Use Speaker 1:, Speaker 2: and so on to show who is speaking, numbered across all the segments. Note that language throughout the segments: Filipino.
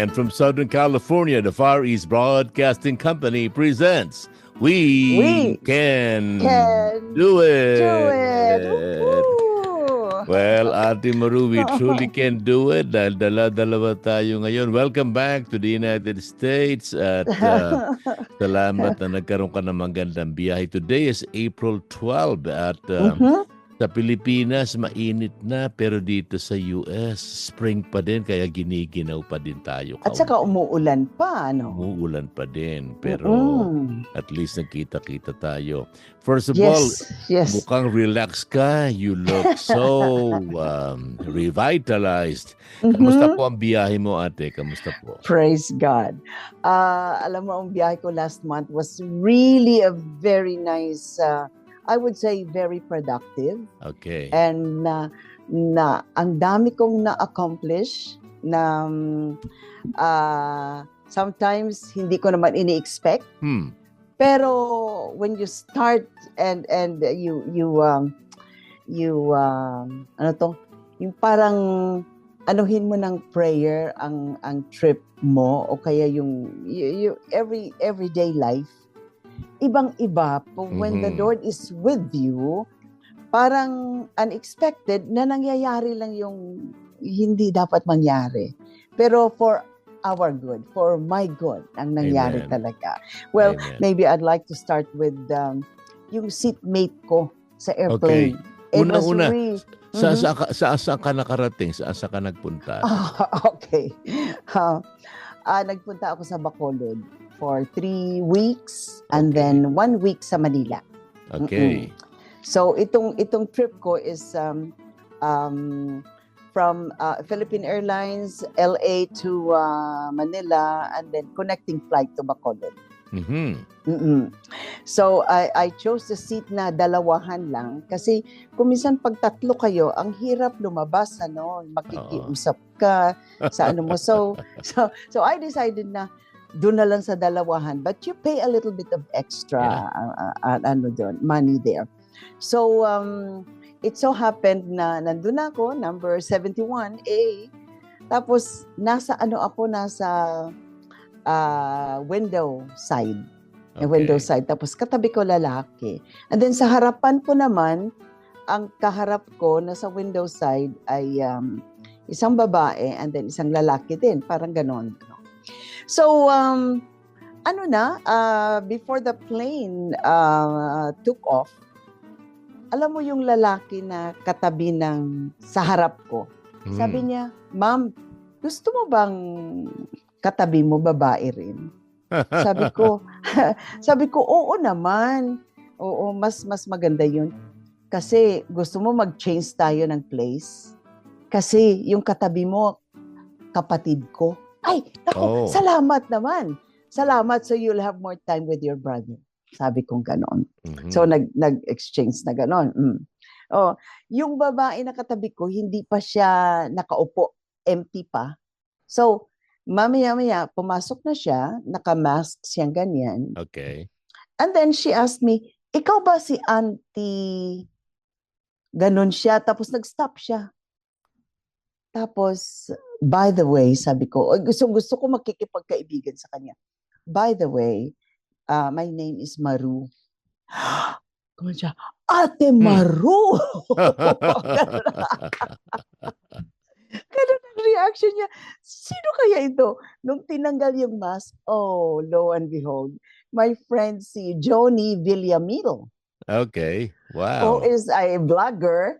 Speaker 1: And from Southern California, the Far East Broadcasting Company presents We,
Speaker 2: We
Speaker 1: Can,
Speaker 2: Can
Speaker 1: Do It.
Speaker 2: Do it! Woohoo!
Speaker 1: Well, Ate Maru, we truly can do it dahil dala-dalawa tayo ngayon. Welcome back to the United States at uh, salamat na nagkaroon ka ng magandang biyahe. Today is April 12 at uh,
Speaker 2: Mhm.
Speaker 1: Sa Pilipinas mainit na pero dito sa US spring pa din kaya giniginaw pa din tayo.
Speaker 2: At saka umuulan pa, ano?
Speaker 1: umuulan pa din pero
Speaker 2: Mm.
Speaker 1: at least nagkita-kita tayo. First of all,
Speaker 2: Yes, yes.
Speaker 1: mukhang relax ka. You look so um, revitalized. Kamusta
Speaker 2: Mhm.
Speaker 1: po ang biyahe mo, ate? Kamusta po?
Speaker 2: Praise God. Ah, alam mo, ang biyahe ko last month was really a very nice, uh, I would say very productive.
Speaker 1: Okay.
Speaker 2: And na, na ang dami kong na-accomplish na um, ah, sometimes hindi ko naman ini-expect.
Speaker 1: Hmm.
Speaker 2: Pero when you start and and you you um you um ano to yung parang anuhin mo ng prayer ang ang trip mo o kaya yung you, you- every everyday life ibang iba po when the
Speaker 1: Mhm.
Speaker 2: Lord is with you parang unexpected na nangyayari lang yung hindi dapat mangyari pero for our good for my good ang nangyari
Speaker 1: Amen.
Speaker 2: talaga well
Speaker 1: Amen.
Speaker 2: maybe I'd like to start with um, yung seatmate ko sa airplane. It was
Speaker 1: Una-una,
Speaker 2: really-
Speaker 1: Sa,
Speaker 2: Mhm.
Speaker 1: sa, saan saan ka nakarating? Saan saan ka nagpunta?
Speaker 2: Ah, okay. Ah, ah, nagpunta ako sa Bacolod for three weeks and
Speaker 1: Okay.
Speaker 2: then one week sa Manila.
Speaker 1: Okay.
Speaker 2: So itong itong trip ko is um, um, from uh, Philippine Airlines, LA to uh, Manila, and then connecting flight to Bacolod.
Speaker 1: Mhm.
Speaker 2: Mm-mm. So I I chose the seat na dalawahan lang kasi kung minsan pag tatlo kayo ang hirap lumabas ano makikiusap ka sa ano mo so so so I decided na doon na lang sa dalawahan but you pay a little bit of extra uh, uh, uh, ano doon money there. So um it so happened na nandun ako number 71A tapos nasa ano ako nasa uh, window side
Speaker 1: Okay.
Speaker 2: yung window side. Tapos katabi ko lalaki. And then sa harapan ko naman, ang kaharap ko na sa window side ay um, isang babae and then isang lalaki din. Parang ganon. So, um, ano na, uh, before the plane uh, took off, alam mo yung lalaki na katabi ng sa harap ko.
Speaker 1: Mhm.
Speaker 2: Sabi niya, Ma'am, gusto mo bang katabi mo babae rin? Sabi ko, sabi ko, oo naman. Oo, mas mas maganda 'yun. Kasi gusto mo mag-change tayo ng place. Kasi yung katabi mo kapatid ko. Ay,
Speaker 1: Oh.
Speaker 2: naku, salamat naman. Salamat so you'll have more time with your brother. Sabi kong ganon.
Speaker 1: Mhm.
Speaker 2: So nag nag-exchange na ganon. Mm. Oh, yung babae na katabi ko hindi pa siya nakaupo, empty pa. So mamaya-maya pumasok na siya, naka-mask siyang ganyan.
Speaker 1: Okay.
Speaker 2: And then she asked me, "Ikaw ba si Auntie?" Ganon siya tapos nag-stop siya. Tapos by the way, sabi ko, "Oy, gusto gusto ko makikipagkaibigan sa kanya. By the way, uh, my name is Maru. Kumain siya, Ate Maru! Ganun ang reaction niya. Sino kaya ito? Nung tinanggal yung mask, oh, lo and behold, my friend si Joni Villamil,
Speaker 1: okay.
Speaker 2: who
Speaker 1: Wow.
Speaker 2: is a vlogger,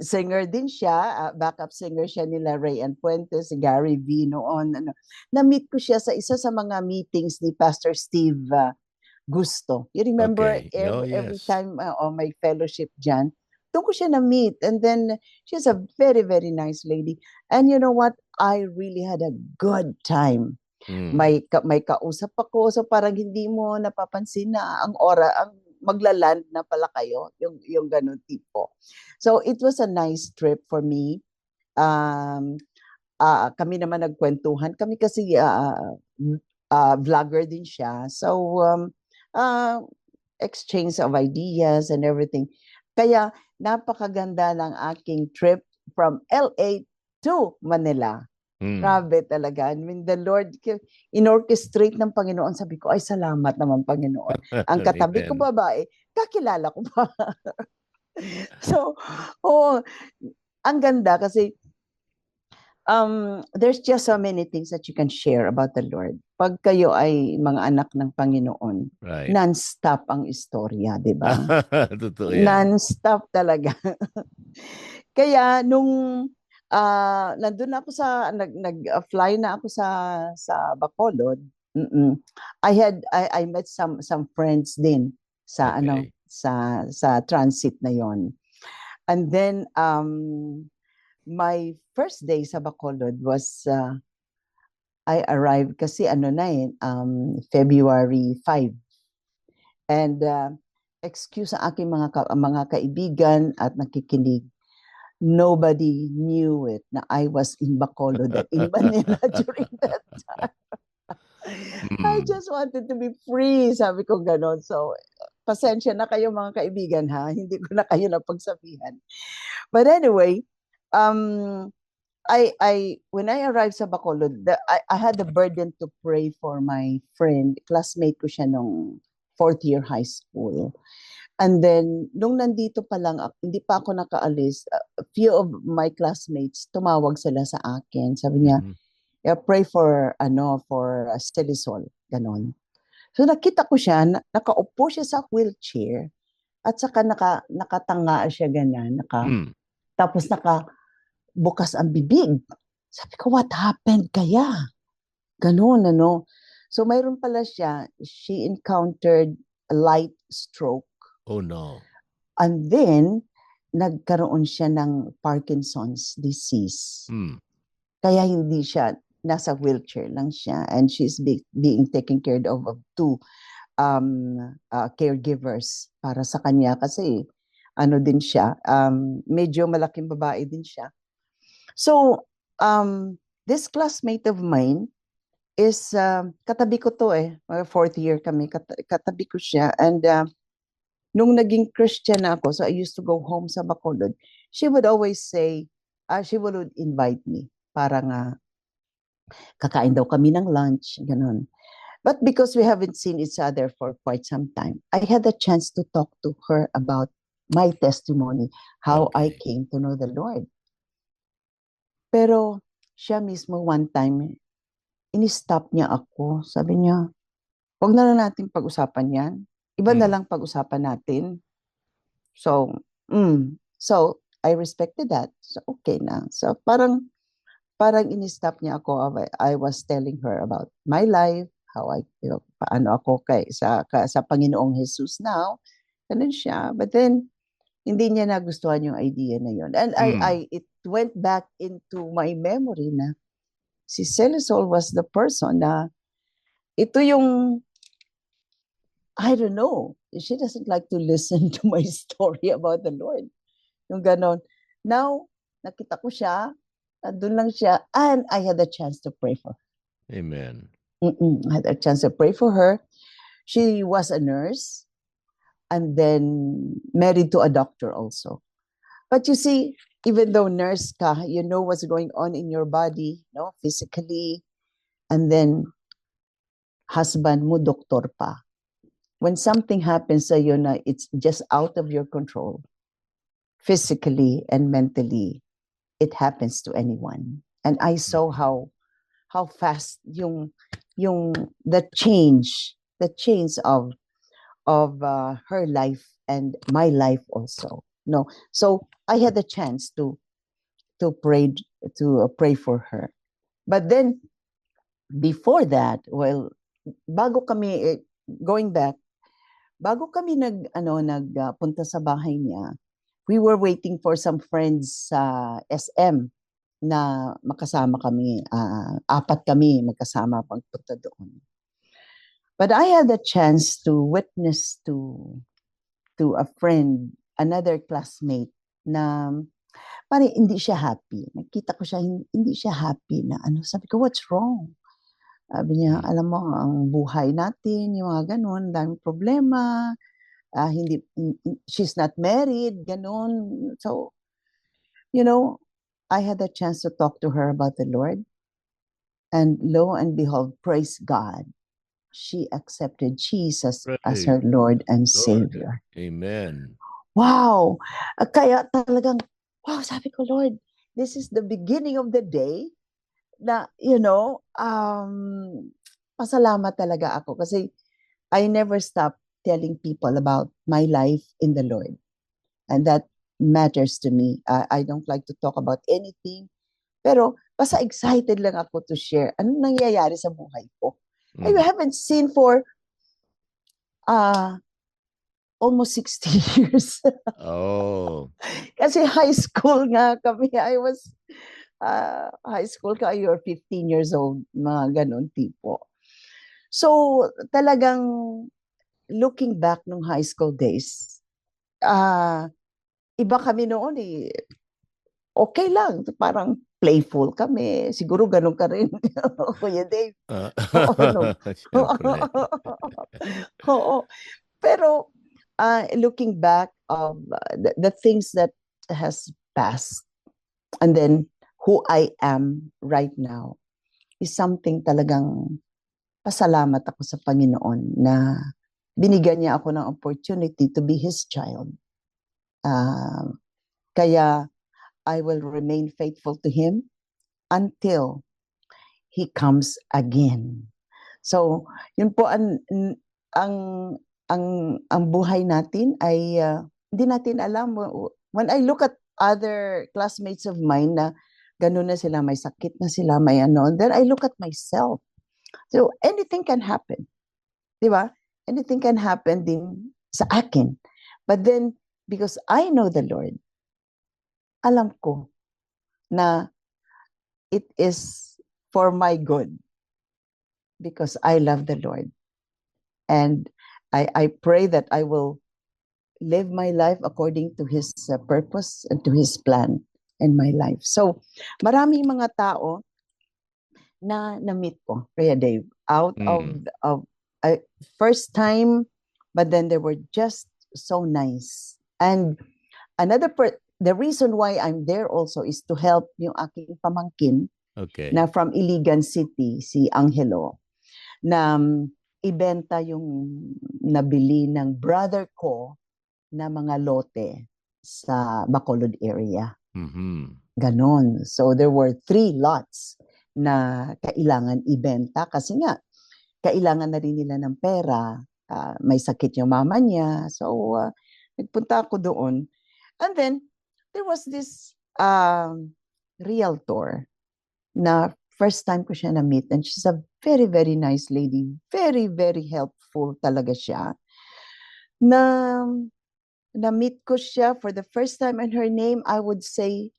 Speaker 2: singer din siya, ah, backup singer siya nila Ray and Puentes, si Gary V noon. Ano. Na-meet ko siya sa isa sa mga meetings ni Pastor Steve ah, Gusto. You remember
Speaker 1: Okay.
Speaker 2: every,
Speaker 1: Oh,
Speaker 2: every
Speaker 1: yes.
Speaker 2: time uh, on my fellowship dyan, doon ko siya na-meet. And then, she's a very, very nice lady. And you know what? I really had a good time.
Speaker 1: Mm.
Speaker 2: may ka, may kausap ako so parang hindi mo napapansin na ang ora ang maglaland na pala kayo yung yung ganun tipo. So it was a nice trip for me. Um ah, kami naman nagkwentuhan. Kami kasi ah, ah, vlogger din siya. So um ah, exchange of ideas and everything. Kaya napakaganda ng aking trip from LA to Manila
Speaker 1: Mm.
Speaker 2: Grabe talaga. I mean, the Lord, inorchestrate ng Panginoon. Sabi ko, ay salamat naman, Panginoon. Ang katabi ko babae, kakilala ko pa. so, oo, ang ganda kasi um, there's just so many things that you can share about the Lord. Pag kayo ay mga anak ng Panginoon,
Speaker 1: Right.
Speaker 2: non-stop ang istorya, di ba?
Speaker 1: Totoo yan.
Speaker 2: Non-stop talaga. Kaya nung ah nandun ako sa nag nag-fly na ako sa sa Bacolod. mm I had I, I met some some friends din sa ano
Speaker 1: Okay.
Speaker 2: sa sa transit na yon. And then um my first day sa Bacolod was uh, I arrived kasi ano na eh um February 5. And uh, excuse sa aking mga ka- mga kaibigan at nakikinig. Nobody knew it na I was in Bacolod in Manila during that time. I
Speaker 1: Mm.
Speaker 2: just wanted to be free, sabi ko ganon. So, pasensya na kayo mga kaibigan ha, hindi ko na kayo napagsabihan. But anyway, um, I, I, when I arrived sa Bacolod, the, I, I had the burden to pray for my friend, classmate ko siya nung fourth year high school. And then, nung nandito pa lang, hindi pa ako nakaalis, a few of my classmates, tumawag sila sa akin. Sabi niya,
Speaker 1: Mhm.
Speaker 2: yeah, pray for ano for uh, Stelisol, ganon. So nakita ko siya, na, nakaupo siya sa wheelchair at saka naka nakatanga siya ganyan, naka
Speaker 1: Mm.
Speaker 2: tapos naka bukas ang bibig. Sabi ko, what happened kaya? Ganon, ano. So mayroon pala siya, she encountered a light stroke
Speaker 1: Oh no.
Speaker 2: and then nagkaroon siya ng Parkinson's disease.
Speaker 1: Mm.
Speaker 2: kaya hindi siya nasa wheelchair lang siya and she's be, being taken care of of two um uh, caregivers para sa kanya kasi ano din siya um medyo malaking babae din siya so um this classmate of mine is um, katabi ko to eh fourth year kami kat- katabi ko siya and uh, nung naging Christian na ako so I used to go home sa Bacolod she would always say uh, she would invite me para nga kakain daw kami ng lunch, ganun. But because we haven't seen each other for quite some time, I had a chance to talk to her about my testimony, how I
Speaker 1: Okay.
Speaker 2: came to know the Lord. Pero siya mismo one time, ini-stop niya ako. Sabi niya, huwag na lang natin pag-usapan yan. Iba na
Speaker 1: Mm.
Speaker 2: lang pag-usapan natin. So, mm, so I respected that. So, okay na. So, parang parang ini-stop niya ako. I, was telling her about my life, how I, you know, paano ako kay, sa, ka, sa Panginoong Jesus now. Ganun siya. But then, hindi niya nagustuhan yung idea na yun. And I,
Speaker 1: Mm.
Speaker 2: I, it went back into my memory na si Celisol was the person na ito yung I don't know. She doesn't like to listen to my story about the Lord. Yung ganon. Now, nakita ko siya, doon lang siya, and I had a chance to pray for her.
Speaker 1: Amen.
Speaker 2: Mm-mm, I had a chance to pray for her. She was a nurse and then married to a doctor also. But you see, even though nurse ka, you know what's going on in your body, no, physically, and then husband mo doktor pa. When something happens sa na it's just out of your control, physically and mentally, it happens to anyone. And I saw how how fast yung yung the change, the change of of uh, her life and my life also. No, so I had the chance to to pray to uh, pray for her. But then before that, well, bago kami eh, going back, bago kami nag ano nagpunta sa bahay niya, we were waiting for some friends sa SM. na makasama kami, ah, apat kami magkasama pagpunta doon. But I had the chance to witness to to a friend, another classmate na parang hindi siya happy. Nakita ko siya hin- hindi siya happy na ano, sabi ko, what's wrong? Sabi niya,
Speaker 1: Mm.
Speaker 2: alam mo, ang buhay natin, yung mga ganun, daming problema, ah, hindi, hin- hin- she's not married, ganun. So, you know, I had a chance to talk to her about the Lord. And lo and behold, praise God, she accepted Jesus as
Speaker 1: Praise
Speaker 2: her Lord and
Speaker 1: Lord.
Speaker 2: Savior.
Speaker 1: Amen.
Speaker 2: Wow! Ah, Kaya talagang, wow, sabi ko, Lord, this is the beginning of the day na, you know, um, pasalamat talaga ako kasi I never stop telling people about my life in the Lord. And that matters to me. I, I don't like to talk about anything. Pero basta excited lang ako to share ano nangyayari sa buhay ko. I
Speaker 1: Mhm.
Speaker 2: haven't seen for uh, almost 60 years.
Speaker 1: Oh.
Speaker 2: Kasi high school nga kami. I was uh, high school ka, you're 15 years old, mga ganon tipo. So, talagang looking back nung high school days, ah iba kami noon eh. Okay lang, parang playful kami. Siguro ganun ka rin, Kuya Dave.
Speaker 1: Ah,
Speaker 2: Oo, no. Oo. Pero uh, looking back of uh, the, the things that has passed and then who I am right now is something talagang pasalamat ako sa Panginoon na binigyan niya ako ng opportunity to be His child. Ah, kaya I will remain faithful to Him until He comes again. So, yun po ang ang ang ang buhay natin ay ah, hindi natin alam when I look at other classmates of mine na ganun na sila may sakit na sila may ano then I look at myself. So anything can happen di ba? Anything can happen din sa akin. But then because I know the Lord alam ko na it is for my good because I love the Lord. And I, I pray that I will live my life according to His uh, purpose and to His plan in my life. So, maraming mga tao na na-meet ko, Kuya Dave, out of,
Speaker 1: Mm.
Speaker 2: of uh, first time, but then they were just so nice. And another per- the reason why I'm there also is to help yung aking pamangkin
Speaker 1: Okay.
Speaker 2: na from Iligan City, si Angelo, na um, ibenta yung nabili ng brother ko na mga lote sa Bacolod area.
Speaker 1: Mhm.
Speaker 2: Ganon. So there were three lots na kailangan ibenta kasi nga kailangan na rin nila ng pera. Ah, may sakit yung mama niya. So ah, nagpunta ako doon. And then there was this um, realtor na first time ko siya na-meet and she's a very, very nice lady. Very, very helpful talaga siya. Na na-meet ko siya for the first time and her name, I would say,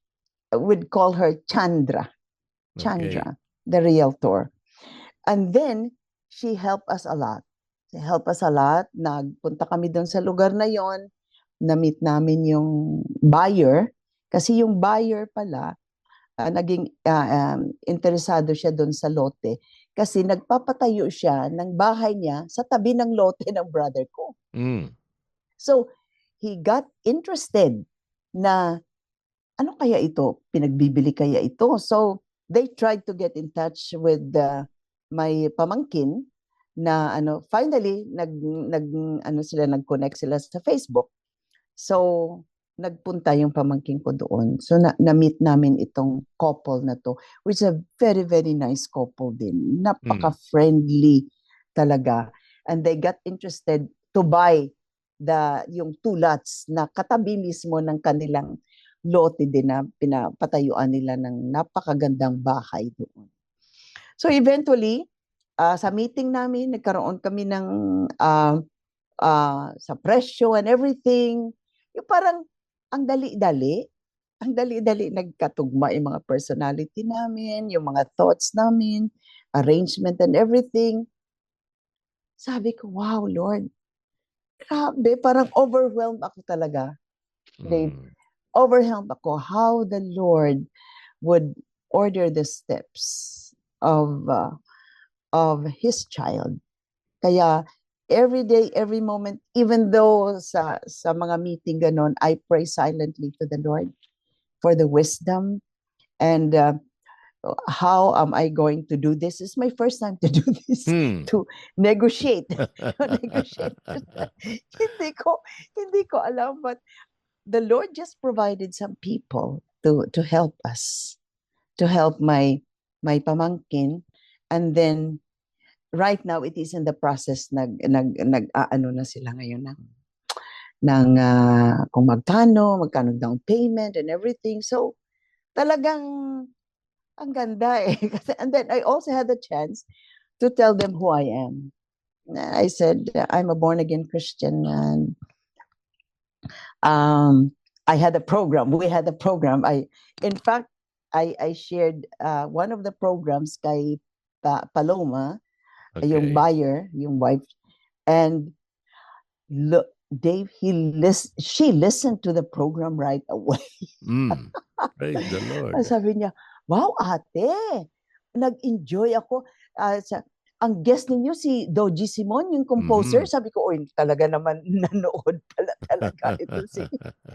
Speaker 2: I would call her Chandra.
Speaker 1: Okay.
Speaker 2: Chandra, the realtor. And then, she helped us a lot. She helped us a lot. Nagpunta kami doon sa lugar na yon. Na-meet namin yung buyer. Kasi yung buyer pala, ah, naging ah, um, interesado siya doon sa lote. Kasi nagpapatayo siya ng bahay niya sa tabi ng lote ng brother ko.
Speaker 1: Mm.
Speaker 2: So, he got interested na ano kaya ito? Pinagbibili kaya ito? So, they tried to get in touch with the my pamangkin na ano finally nag nag ano sila nag-connect sila sa Facebook. So, nagpunta yung pamangkin ko doon. So, na, na-meet namin itong couple na to, which is a very, very nice couple din. Napaka-friendly talaga. And they got interested to buy the yung two lots na katabi mismo ng kanilang lote din na pinapatayuan nila ng napakagandang bahay doon. So eventually, ah, sa meeting namin, nagkaroon kami ng ah, ah, sa presyo and everything. Yung parang ang dali-dali. ang dali-dali nagkatugma yung mga personality namin, yung mga thoughts namin, arrangement and everything. Sabi ko, wow, Lord, grabe, parang overwhelmed ako talaga. Dave,
Speaker 1: Mm.
Speaker 2: Overwhelmed ako how the Lord would order the steps of uh, of His child. Kaya every day, every moment, even though sa sa mga meeting ganon, I pray silently to the Lord for the wisdom and uh, how am I going to do this? It's my first time to do this.
Speaker 1: Hmm.
Speaker 2: Negotiate. negotiate. hindi ko hindi ko alam but the Lord just provided some people to to help us to help my my pamangkin and then right now it is in the process nag nag nag ano na sila ngayon ng ng ah, kung magkano magkano down payment and everything so talagang ang ganda eh. And then I also had the chance to tell them who I am. I said I'm a born again Christian and um I had a program. We had a program. I in fact I I shared uh, one of the programs kay pa- Paloma yung
Speaker 1: Okay.
Speaker 2: buyer yung wife. And look Dave he list she listened to the program right away.
Speaker 1: Mm. Praise the Lord.
Speaker 2: Sabi niya, wow ate, nag-enjoy ako. Ah, sa, ang guest ninyo si Doji Simon, yung composer.
Speaker 1: Mhm.
Speaker 2: Sabi ko, oy, talaga naman nanood pala talaga ito si,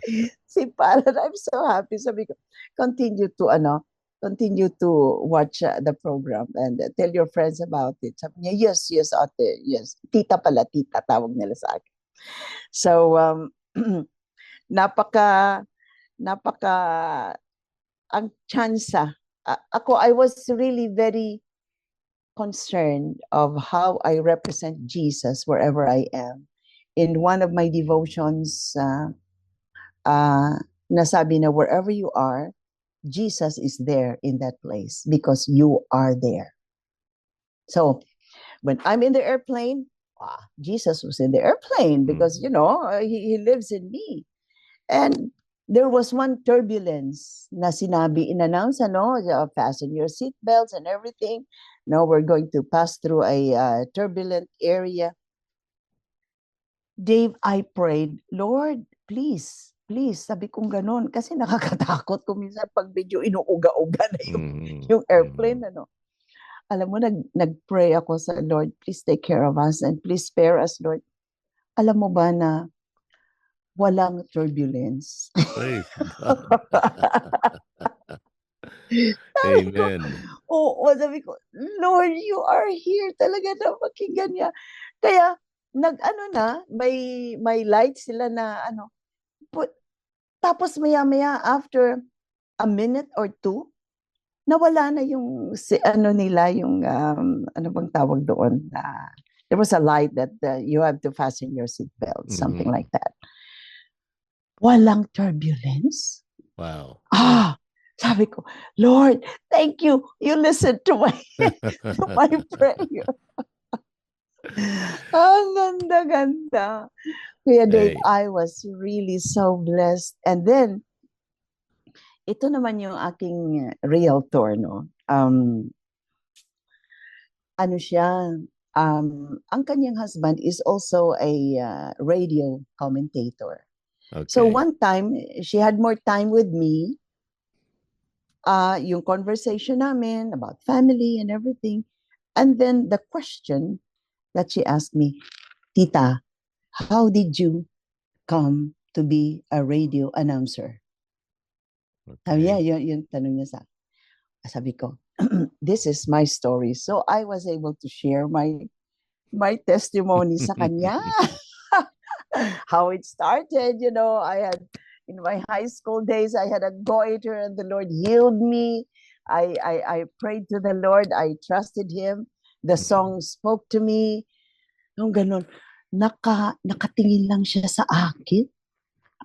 Speaker 2: si Parad. I'm so happy. Sabi ko, continue to ano, continue to watch uh, the program and uh, tell your friends about it. Sabi niya, yes, yes, ate, yes. Tita pala, tita, tawag nila sa akin. So, um, napaka, napaka, ang tsansa. Ako, I was really very concerned of how I represent Jesus wherever I am. In one of my devotions, uh, uh, nasabi na wherever you are, Jesus is there in that place because you are there. So, when I'm in the airplane, ah, Jesus was in the airplane because, you know, he, he lives in me. And there was one turbulence na sinabi, in-announce, ano, fasten your seatbelts and everything. No, we're going to pass through a uh, turbulent area. Dave, I prayed, Lord, please, please, sabi kong ganun. Kasi nakakatakot kung minsan pag medyo inuuga-uga na yung,
Speaker 1: Mhm.
Speaker 2: yung airplane, ano. Alam mo, nag, nag-pray ako sa Lord, please take care of us and please spare us, Lord. Alam mo ba na walang turbulence? Sabi ko,
Speaker 1: Amen.
Speaker 2: Oo, sabi ko, Lord, you are here talaga na pakinggan niya. Kaya, nag-ano na, may, may lights sila na ano. But, tapos maya-maya, after a minute or two, nawala na yung, si, ano nila, yung, um, ano bang tawag doon? na there was a light that uh, you have to fasten your seatbelt, something
Speaker 1: Mhm.
Speaker 2: like that. Walang turbulence.
Speaker 1: Wow.
Speaker 2: Ah, sabi ko, Lord, thank you. You listened to my to my prayer. Ang ganda-ganda. Kuya Dave,
Speaker 1: Hey.
Speaker 2: I was really so blessed. And then, ito naman yung aking realtor, no? Um, ano siya, um, ang kanyang husband is also a uh, radio commentator.
Speaker 1: Okay.
Speaker 2: So one time, she had more time with me. Uh, yung conversation namin about family and everything. And then the question that she asked me, Tita, how did you come to be a radio announcer? Sabi niya,
Speaker 1: Okay.
Speaker 2: yun, yun tanong niya sa. Sabi ko, this is my story. So I was able to share my my testimony sa kanya. How it started, you know, I had in my high school days, I had a goiter and the Lord healed me. I, I, I prayed to the Lord. I trusted Him. The
Speaker 1: Mhm.
Speaker 2: song spoke to me. Nung ganun, naka, nakatingin lang siya sa akin.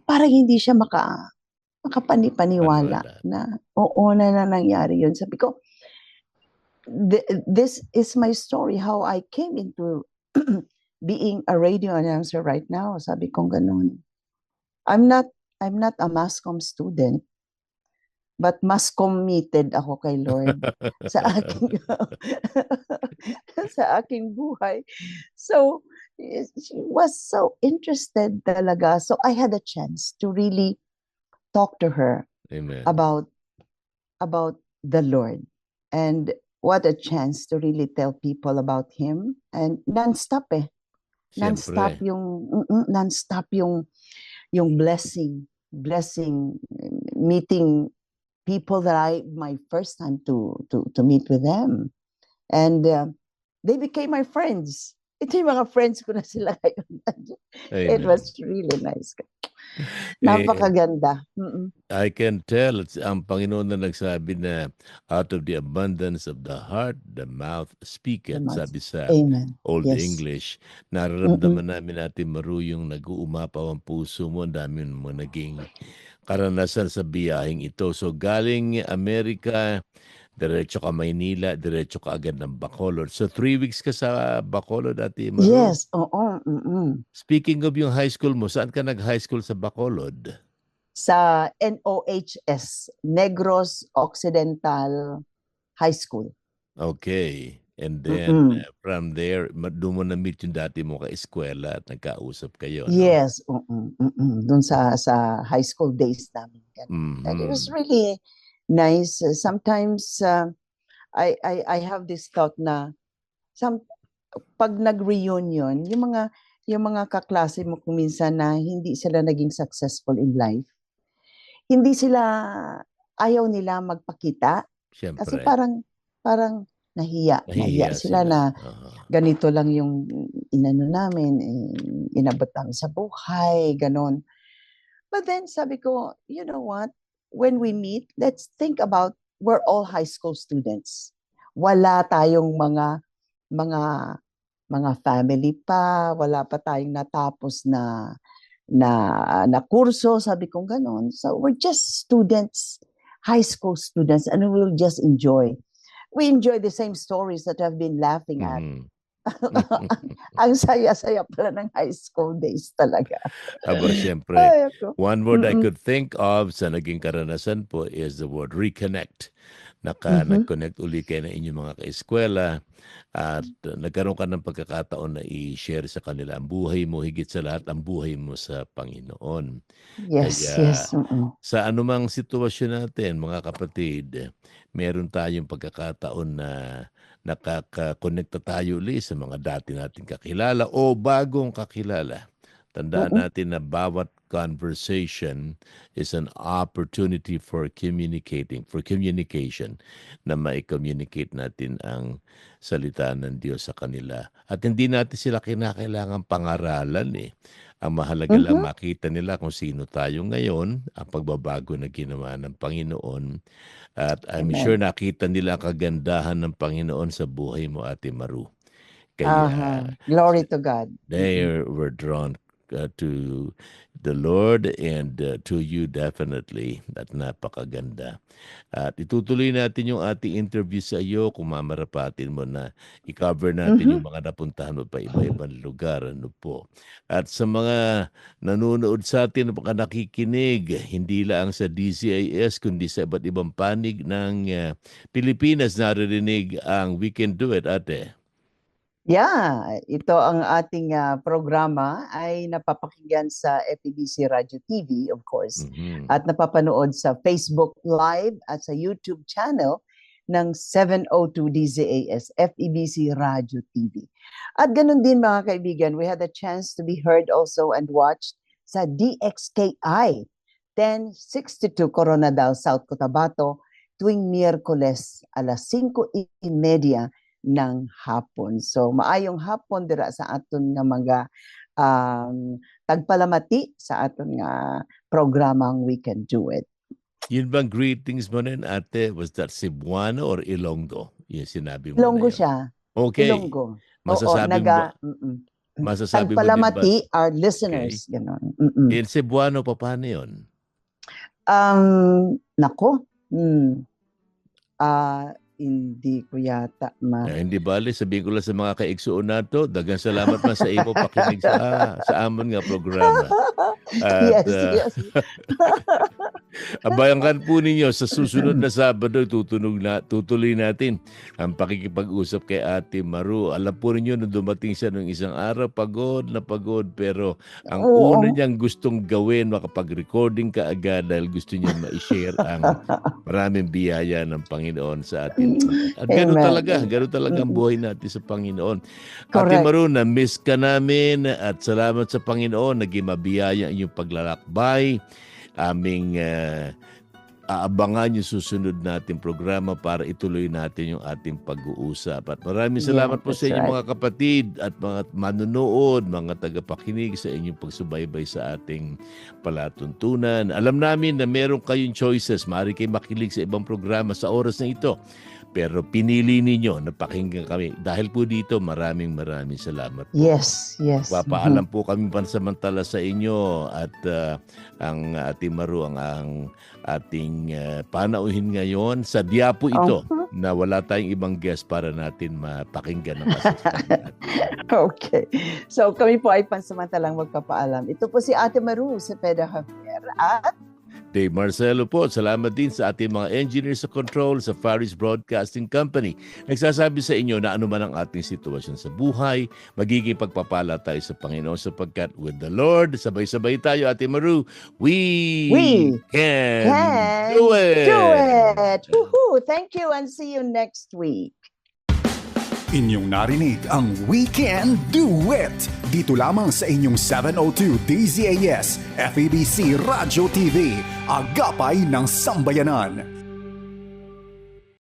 Speaker 2: Parang hindi siya maka, makapani-paniwala
Speaker 1: Paniwala.
Speaker 2: na oo na na nangyari yun. Sabi ko, "Th- this is my story, how I came into being a radio announcer right now. Sabi ko ganun. I'm not I'm not a mass comm student. but mas committed ako kay Lord sa aking sa aking buhay. So she was so interested talaga. So I had a chance to really talk to her
Speaker 1: Amen.
Speaker 2: about about the Lord and what a chance to really tell people about him and non-stop eh non-stop yung non-stop yung yung blessing blessing meeting people that I my first time to to to meet with them. And uh, they became my friends ito yung mga friends ko na sila ngayon it was really nice napakaganda Mm-mm.
Speaker 1: I can tell it's ang Panginoon na nagsabi na out of the abundance of the heart, the mouth speaketh,
Speaker 2: mouth.
Speaker 1: sabi sa
Speaker 2: amen
Speaker 1: Old
Speaker 2: Yes.
Speaker 1: English. Nararamdaman namin natin maru yung nag-uumapaw ang puso mo, ang dami mo naging karanasan sa biyaheng ito. So galing Amerika, diretso ka Maynila, diretso ka agad ng Bacolod. So three weeks ka sa Bacolod, Ate Maru?
Speaker 2: yes oo mm-mm.
Speaker 1: Speaking of yung high school mo, saan ka nag-high school sa Bacolod?
Speaker 2: sa NOHS Negros Occidental High School
Speaker 1: Okay. And then
Speaker 2: Mm-mm.
Speaker 1: uh, from there, doon mo na-meet yung dati mo ka-eskwela at nagkausap kayo. no?
Speaker 2: Yes, oo, mm Doon sa sa high school days namin. And it was really nice. Sometimes uh, I, I I have this thought na some pag nag-reunion, yung mga yung mga kaklase mo kung minsan na hindi sila naging successful in life, hindi sila ayaw nila magpakita kasi
Speaker 1: Siyempre.
Speaker 2: parang parang nahiya, nahiya,
Speaker 1: Nahihiya
Speaker 2: sila, na
Speaker 1: Oo.
Speaker 2: ganito lang yung inano namin, eh, inabot namin sa buhay, ganon. But then sabi ko, you know what? When we meet, let's think about we're all high school students. Wala tayong mga mga mga family pa, wala pa tayong natapos na na na kurso, sabi ko ganon. So we're just students, high school students, and we'll just enjoy. We enjoy the same stories that I've been laughing at.
Speaker 1: Mhm.
Speaker 2: Ang saya-saya pala ng high school days talaga.
Speaker 1: Aba, siyempre.
Speaker 2: Ay.
Speaker 1: One word I
Speaker 2: Mm-mm.
Speaker 1: could think of sa naging karanasan po is the word reconnect. Naka,
Speaker 2: Mhm.
Speaker 1: Nag-connect uli kayo ng inyong mga kaeskwela at uh, nagkaroon ka ng pagkakataon na i-share sa kanila ang buhay mo, higit sa lahat ang buhay mo sa Panginoon.
Speaker 2: Yes,
Speaker 1: Kaya-
Speaker 2: yes. mm-mm.
Speaker 1: Sa anumang sitwasyon natin, mga kapatid, meron tayong pagkakataon na nakaka-connecta tayo uli sa mga dati nating kakilala o bagong kakilala. Tandaan
Speaker 2: Oo.
Speaker 1: natin na bawat conversation is an opportunity for communicating, for communication, na mai-communicate natin ang salita ng Diyos sa kanila. At hindi natin sila kinakailangan pangaralan eh. Ang mahalaga lang
Speaker 2: Mhm.
Speaker 1: makita nila kung sino tayo ngayon, ang pagbabago na ginawa ng Panginoon. At I'm
Speaker 2: Amen.
Speaker 1: sure nakita nila ang kagandahan ng Panginoon sa buhay mo, Ate Maru.
Speaker 2: Aha.
Speaker 1: Kaya
Speaker 2: Glory to God.
Speaker 1: they
Speaker 2: Mm-mm.
Speaker 1: were drawn uh, to the Lord and uh, to you definitely. At napakaganda. At itutuloy natin yung ating interview sa iyo kung mamarapatin mo na i-cover natin
Speaker 2: Mhm.
Speaker 1: yung mga napuntahan mo pa iba-ibang lugar. Ano po. At sa mga nanonood sa atin, mga nakikinig, hindi lang sa DCIS, kundi sa iba't ibang panig ng uh, Pilipinas, naririnig ang We Can Do It, ate.
Speaker 2: Yeah, ito ang ating ah, programa ay napapakinggan sa FEBC Radio TV, of course,
Speaker 1: Mhm.
Speaker 2: at napapanood sa Facebook Live at sa YouTube channel ng 702 DZAS FEBC Radio TV. At ganun din mga kaibigan, we had a chance to be heard also and watched sa DXKI 1062 Coronadal, South Cotabato tuwing Miyerkules alas 5.30 ng hapon. So maayong hapon dira sa aton nga mga um, tagpalamati sa aton nga programang We Can Do It.
Speaker 1: Yun bang greetings mo rin, ate? Was that Cebuano or Ilonggo? Yung sinabi mo
Speaker 2: Ilonggo siya.
Speaker 1: Okay.
Speaker 2: Ilonggo.
Speaker 1: Masasabi
Speaker 2: Oo, naga,
Speaker 1: mo,
Speaker 2: mm-mm.
Speaker 1: masasabi mo din ba?
Speaker 2: Tagpalamati our listeners. Ganon. Mm-mm.
Speaker 1: In Cebuano, pa paano yun?
Speaker 2: Um, nako. Hmm. Ah, hindi ko yata ma...
Speaker 1: Eh, hindi bali, sabihin ko lang sa mga kaigsuon nato, dagang salamat man sa imo pakinig sa sa amon nga programa. At,
Speaker 2: yes,
Speaker 1: ah,
Speaker 2: yes.
Speaker 1: Abayangan po ninyo sa susunod na Sabado tutunog na tutuloy natin ang pakikipag-usap kay Ate Maru. Alam po ninyo nung dumating siya nung isang araw pagod na pagod pero ang
Speaker 2: Oo.
Speaker 1: una niyang gustong gawin makapag-recording ka agad dahil gusto niya ma-share ang maraming biyaya ng Panginoon sa atin. At gano'n talaga, gano'n talaga ang buhay natin sa Panginoon. Ate
Speaker 2: Correct.
Speaker 1: Maru, na-miss ka namin at salamat sa Panginoon. Naging mabiyaya ang iyong paglalakbay. Aming ah, aabangan yung susunod nating programa para ituloy natin yung ating pag-uusap. At maraming
Speaker 2: Yeah,
Speaker 1: salamat po
Speaker 2: that's
Speaker 1: sa inyo
Speaker 2: right.
Speaker 1: mga kapatid at mga manunood, mga tagapakinig sa inyong pagsubaybay sa ating palatuntunan. Alam namin na meron kayong choices. Maaari kayo makinig sa ibang programa sa oras na ito. Pero pinili ninyo na pakinggan kami. Dahil po dito, maraming maraming salamat. po.
Speaker 2: Yes, yes.
Speaker 1: Papaalam po kami pansamantala sa inyo at ah, ang ating maru ang, ang ating ah, panauhin ngayon sa diya po ito
Speaker 2: Oh,
Speaker 1: na wala tayong ibang guest para natin mapakinggan ang kasasabi.
Speaker 2: Okay. So kami po ay pansamantalang magpapaalam. Ito po si Ate Maru sa Peda Javier at
Speaker 1: Dave Marcelo po, salamat din sa ating mga engineers sa control sa Faris Broadcasting Company. Nagsasabi sa inyo na anuman ang ating sitwasyon sa buhay, magiging pagpapala tayo sa Panginoon sapagkat with the Lord, sabay-sabay tayo, Ate Maru, we,
Speaker 2: We
Speaker 1: can,
Speaker 2: can
Speaker 1: do it!
Speaker 2: do it! Woohoo! Thank you and see you next week.
Speaker 3: Inyong narinig ang Weekend Duet dito lamang sa inyong 702 DZAS FEBC Radio TV, Agapay ng Sambayanan.